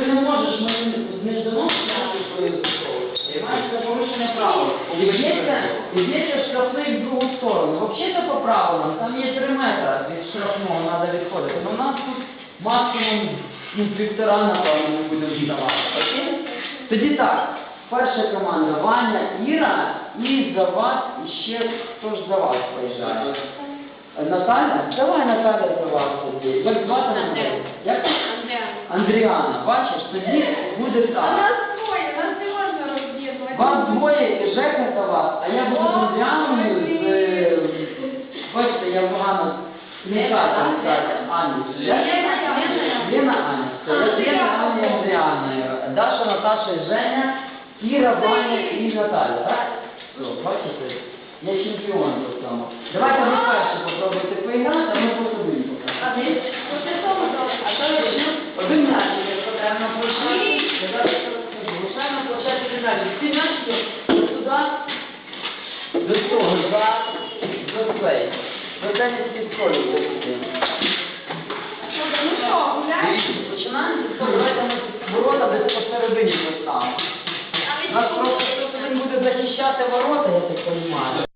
ти не можеш домовленнями свою Понимаешь, це. Ідеться, ідеться штрафний в другу сторону. Взагалі по правилам, там є 3 метри від штрафного треба відходити. Но у нас тут максимум ну, півтора, напевно, ми будемо здавати. Окей? Тоді так, перша команда Ваня, Іра, і за вас ще хто ж за вас приїжджає? Наталя? Давай Наталя за вас. Як звати Наталя? Андріана, бачиш, тоді буде А так. нас двоє, нас не можна роз'єднувати. Вас двоє і Жека за вас, а я буду з Андріаною, з... е, Бачите, я погано сміхати, Ані. Лена Аня. Я з Лена Аня і Андріаною. Даша, Наташа і Женя, Іра, Ваня і Наталя, так? Все, бачите? Я чемпіон в цьому. Давайте ви м'ячики туди, до цього, за, до цей. До школи сюди. Ну що, гуляєш? Починаємо з ворота десь посередині поставимо. Нас просто хтось буде захищати ворота, я так розумію.